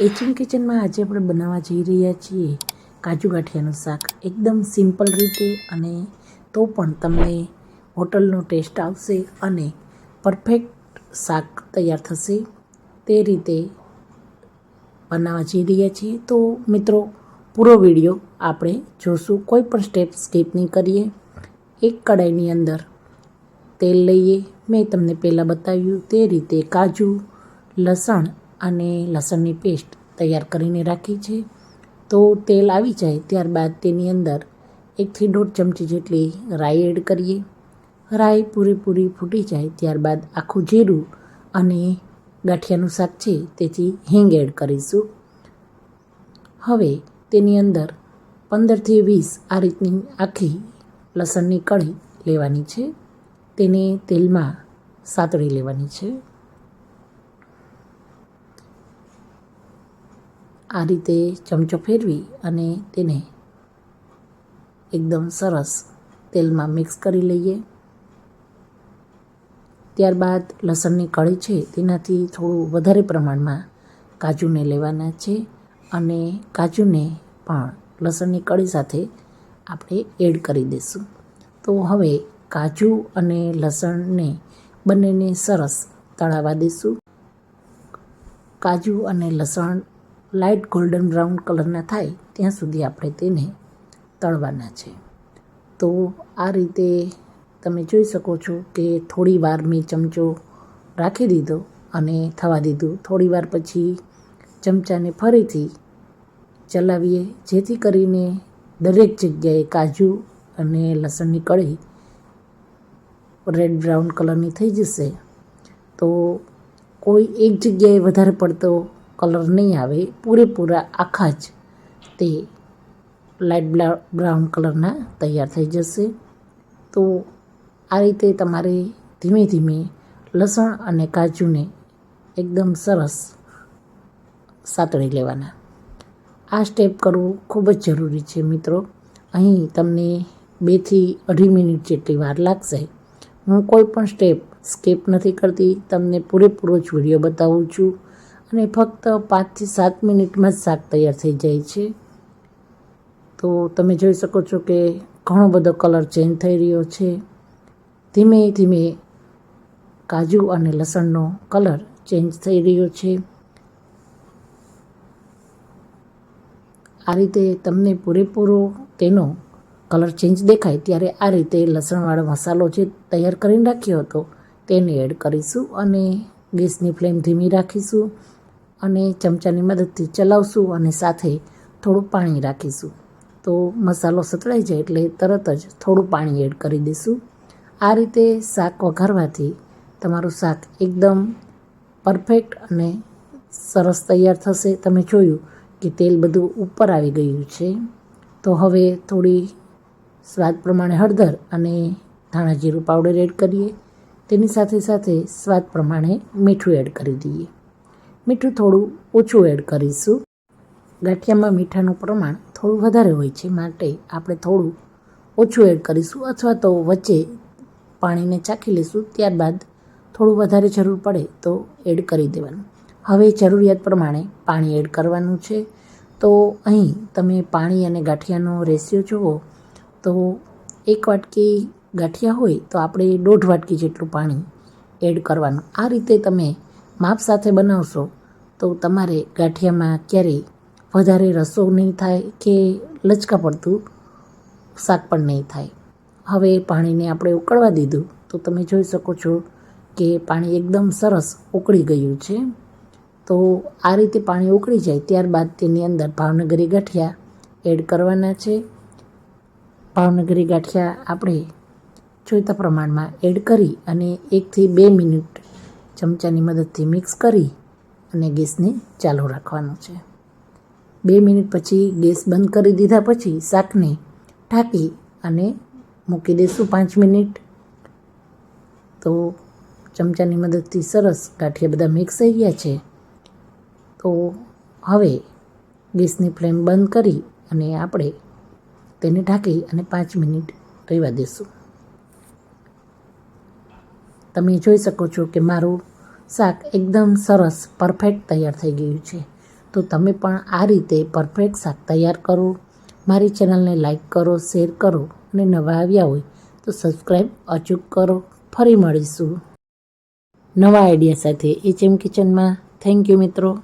HM કિચનમાં આજે આપણે બનાવવા જઈ રહ્યા છીએ કાજુ ગાંઠિયાનું શાક. એકદમ સિમ્પલ રીતે અને તો પણ તમને હોટલનો ટેસ્ટ આવશે અને પરફેક્ટ શાક તૈયાર થશે. તે રીતે બનાવવા જઈ રહ્યા છીએ. તો મિત્રો, પૂરો વીડિયો આપણે જોશું. કોઈ પણ સ્ટેપ સ્કીપ નહીં કરીએ. એક કડાઈની અંદર તેલ લઈએ. મેં તમને પહેલાં બતાવ્યું તે રીતે કાજુ, લસણ અને લસણની પેસ્ટ તૈયાર કરીને રાખી છે. તો તેલ આવી જાય ત્યારબાદ તેની અંદર એકથી દોઢ ચમચી જેટલી રાઈ એડ કરીએ. રાઈ પૂરેપૂરી ફૂટી જાય ત્યારબાદ આખું જીરું અને ગાંઠિયાનું શાક છે તેથી હિંગ એડ કરીશું. હવે તેની અંદર પંદરથી વીસ આ રીતની આખી લસણની કળી લેવાની છે. તેને તેલમાં સાતળી લેવાની છે. આ રીતે ચમચો ફેરવી અને તેને એકદમ સરસ તેલમાં મિક્સ કરી લઈએ. ત્યારબાદ લસણની કળી છે તેનાથી થોડું વધારે પ્રમાણમાં કાજુને લેવાના છે અને કાજુને પણ લસણની કળી સાથે આપણે એડ કરી દઈશું. તો હવે કાજુ અને લસણને બંનેને સરસ તળાવા દઈશું. કાજુ અને લસણ લાઇટ ગોલ્ડન બ્રાઉન કલરના થાય ત્યાં સુધી આપણે તેને તળવાના છે. તો આ રીતે તમે જોઈ શકો છો કે થોડી વાર મેં ચમચો રાખી દીધો અને થવા દીધું. થોડી વાર પછી ચમચાને ફરીથી ચલાવીએ, જેથી કરીને દરેક જગ્યાએ કાજુ અને લસણની કળી રેડ બ્રાઉન કલરની થઈ જશે. તો કોઈ એક જગ્યાએ વધારે પડતો કલર નહીં આવે પૂરેપૂરા આખા જ તે લાઇટ બ્રાઉન કલરના તૈયાર થઈ જશે. તો આ રીતે તમારે ધીમે ધીમે લસણ અને કાજુને એકદમ સરસ સાતળી લેવાના. આ સ્ટેપ કરવું ખૂબ જ જરૂરી છે મિત્રો. અહીં તમને બેથી અઢી મિનિટ જેટલી વાર લાગશે. હું કોઈ પણ સ્ટેપ સ્કીપ નથી કરતી. તમને પૂરેપૂરો જ વીડિયો બતાવું છું. અને ફક્ત પાંચથી સાત મિનિટમાં જ શાક તૈયાર થઈ જાય છે. તો તમે જોઈ શકો છો કે ઘણો બધો કલર ચેન્જ થઈ રહ્યો છે. ધીમે ધીમે કાજુ અને લસણનો કલર ચેન્જ થઈ રહ્યો છે. આ રીતે તમને પૂરેપૂરો તેનો કલર ચેન્જ દેખાય ત્યારે આ રીતે લસણવાળો મસાલો જે તૈયાર કરીને રાખ્યો હતો તેને એડ કરીશું અને ગેસની ફ્લેમ ધીમી રાખીશું. અને ચમચાની મદદથી ચલાવશું અને સાથે થોડું પાણી રાખીશું. તો મસાલો સતળાઈ જાય એટલે તરત જ થોડું પાણી એડ કરી દઈશું. આ રીતે શાક વઘારવાથી તમારું શાક એકદમ પરફેક્ટ અને સરસ તૈયાર થશે. તમે જોયું કે તેલ બધું ઉપર આવી ગયું છે. તો હવે થોડી સ્વાદ પ્રમાણે હળદર અને ધાણા જીરું પાવડર એડ કરીએ. તેની સાથે સાથે સ્વાદ પ્રમાણે મીઠું એડ કરી દઈએ. મીઠું થોડું ઓછું એડ કરીશું. ગાંઠિયામાં મીઠાનું પ્રમાણ થોડું વધારે હોય છે માટે આપણે થોડું ઓછું એડ કરીશું અથવા તો વચ્ચે પાણીને ચાખી લઈશું. ત્યારબાદ થોડું વધારે જરૂર પડે તો એડ કરી દેવાનું. હવે જરૂરિયાત પ્રમાણે પાણી એડ કરવાનું છે. તો અહીં તમે પાણી અને ગાંઠિયાનો રેશિયો જુઓ. તો એક વાટકી ગાંઠિયા હોય તો આપણે દોઢ વાટકી જેટલું પાણી એડ કરવાનું. આ રીતે તમે માપ સાથે બનાવશો, તો તમારે ગાંઠિયામાં ક્યારેય વધારે રસો નહીં થાય કે લચકા પડતું શાક પણ નહીં થાય. હવે પાણીને આપણે ઉકળવા દીધું, તો તમે જોઈ શકો છો કે પાણી એકદમ સરસ ઉકળી ગયું છે. તો આ રીતે પાણી ઉકળી જાય ત્યારબાદ તેની અંદર ભાવનગરી ગાંઠિયા એડ કરવાના છે. ભાવનગરી ગાંઠિયા આપણે જોઈતા પ્રમાણમાં એડ કરી અને એકથી બે મિનિટ ચમચાની મદદથી મિક્સ કરી અને ગેસને ચાલુ રાખવાનો છે. બે મિનિટ પછી ગેસ બંધ કરી દીધા પછી શાકને ઢાંકી અને મૂકી દઈશું પાંચ મિનિટ. તો ચમચાની મદદથી સરસ ગાંઠિયા બધા મિક્સ થઈ ગયા છે. તો હવે ગેસની ફ્લેમ બંધ કરી અને આપણે તેને ઢાંકી અને પાંચ મિનિટ રહેવા દઈશું તમે જોઈ શકો છો કે મારું શાક એકદમ સરસ પરફેક્ટ તૈયાર થઈ ગયું છે. તો તમે પણ આ રીતે પરફેક્ટ શાક તૈયાર કરો. મારી ચેનલને લાઈક કરો શેર કરો અને નવા આવ્યા હોય તો સબસ્ક્રાઈબ અચૂક કરો. ફરી મળીશું. નવા આઈડિયા સાથે એચ એમ કિચનમાં થેન્ક યુ મિત્રો.